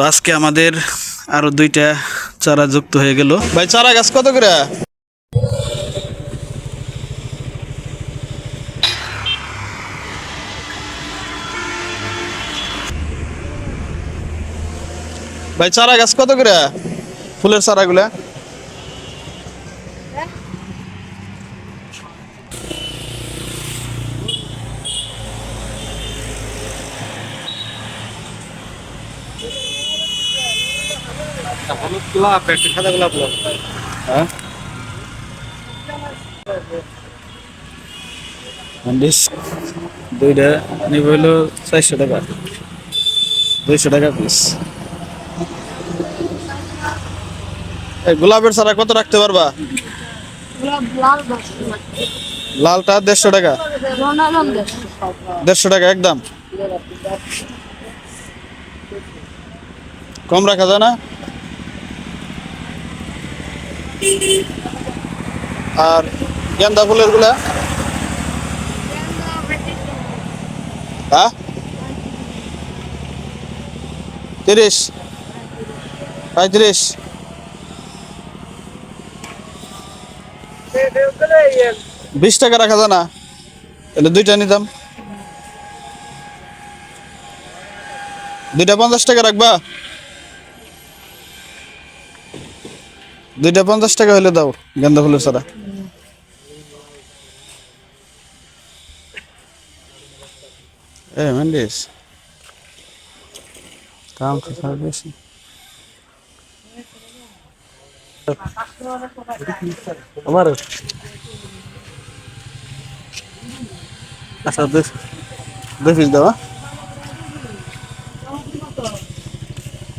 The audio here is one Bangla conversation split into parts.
তো আজকে আমাদের আরও দুইটা চারা যুক্ত হয়ে গেল। ভাই, চারা গাছ কত করে? ভাই, চারা গাছ কত করে? ফুলের চারাগুলা? হ্যাঁ? চারশো টাকা। টাকা পিস গোলাপের চারা কত রাখতে পারবা? লালটা দেড়শো টাকা। দেড়শো টাকা একদম। কম রাখা যায় না? আর গেন্দা ফুলেরগুলা হ্যাঁ? তিরিশ। পঁয়ত্রিশ। বিশ টাকা রাখা যায় না। তাহলে দুইটা নিতাম। দুইটা পঞ্চাশ টাকা রাখবা? দুইটা পঞ্চাশ টাকা হলে দাও গেন্দা ফুলের সারা এ মেন্ডিস। কাম তো স্যার বেশি। আমার আচ্ছা দুই পিস দেওয়া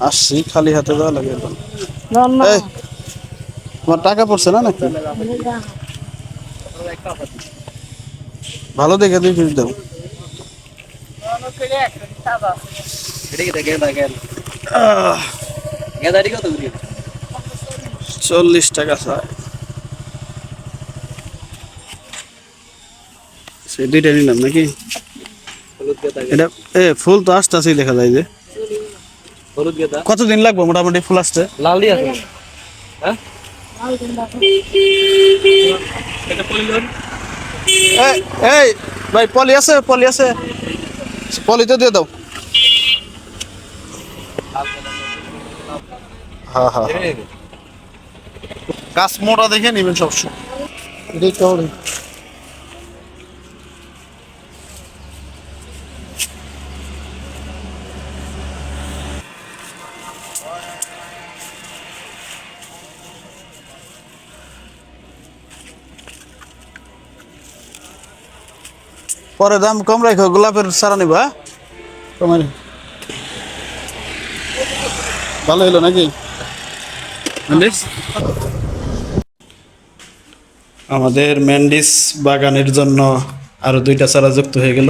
আসছি খালি হাতে দেওয়া লাগে। তোমার টাকা পড়ছে না নাকি? ভালো দেখে দুই পিস দাও। চল্লিশ টাকা চাই। সে দুইটা নিলাম নাকি? এটা এ ফুল তো আসতে আসতেই দেখা যায় যে। কতদিন লাগবে মোটামুটি ফুল আসতে? লাল দিয়ে আছে হ্যাঁ? এই ভাই, পলি আছে পলি আছে। পলিতে দিয়ে দাও। হ্যাঁ হ্যাঁ গাছ মোটা দেখে নিবেন সবসময়। দেখতে কেমন পরে দাম কম রাখো গোলাপের সারা নিবা কমাই ভালো হলো নাকি? আমাদের ম্যান্ডিস বাগানের জন্য আরও দুইটা চারা যুক্ত হয়ে গেল।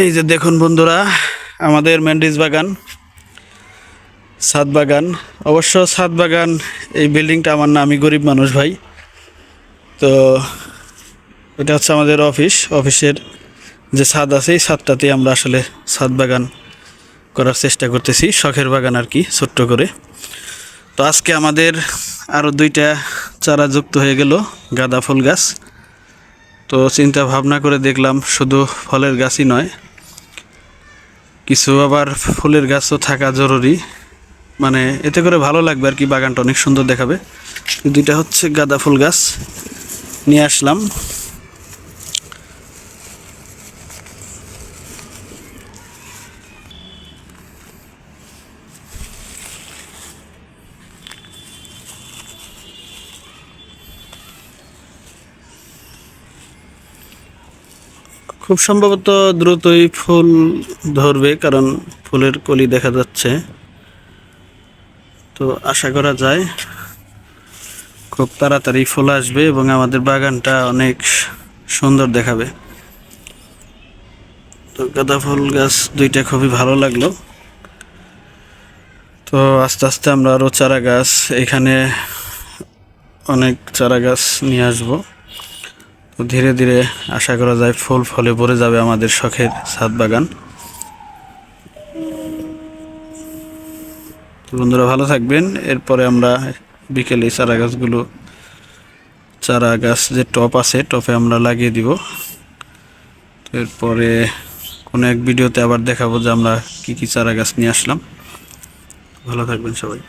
এই যে দেখুন বন্ধুরা আমাদের ম্যান্ডিস বাগান। সাত বাগান অবশ্য সাত বাগান এই বিল্ডিংটা আমার না, আমি গরিব মানুষ ভাই। তো এটা হচ্ছে আমাদের অফিস। অফিসের যে ছাদ আছে, এই ছাদটাতে আমরা আসলে ছাদ বাগান করার চেষ্টা করতেছি, শখের বাগান আর কি, ছোট্ট করে। তো আজকে আমাদের আরও দুইটা চারা যুক্ত হয়ে গেল, গাঁদা ফুল গাছ। তো চিন্তা ভাবনা করে দেখলাম, শুধু ফলের গাছই নয়, কিছু আবার ফুলের গাছও থাকা জরুরি। মানে এতে করে ভালো লাগবে আর কি, বাগানটা অনেক সুন্দর দেখাবে। দুইটা হচ্ছে গাঁদা ফুল গাছ। নিয়ে আসলাম। খুব সম্ভবত দ্রুতই ফুল ধরবে, কারণ ফুলের কলি দেখা যাচ্ছে। তো আশা করা যায় খুব তাড়াতাড়ি ফুল আসবে এবং আমাদের বাগানটা অনেক সুন্দর দেখাবে। তো গাঁদা ফুল গাছ দুইটা খুবই ভালো লাগল। তো আস্তে আস্তে আমরা আরও চারা গাছ, এখানে অনেক চারা গাছ নিয়ে আসব। তো ধীরে ধীরে আশা করা যায় ফুল ফলে ভরে যাবে আমাদের শখের ছাদ বাগান। বন্ধুরা ভালো থাকবেন। এরপরে আমরা বিকেলে চারা গাছগুলো, চারা গাছ যে টপ আছে, টপে আমরা লাগিয়ে দিব। এরপরে কোনো এক ভিডিওতে আবার দেখাবো যে আমরা কী কী চারা গাছ নিয়ে আসলাম। ভালো থাকবেন সবাই।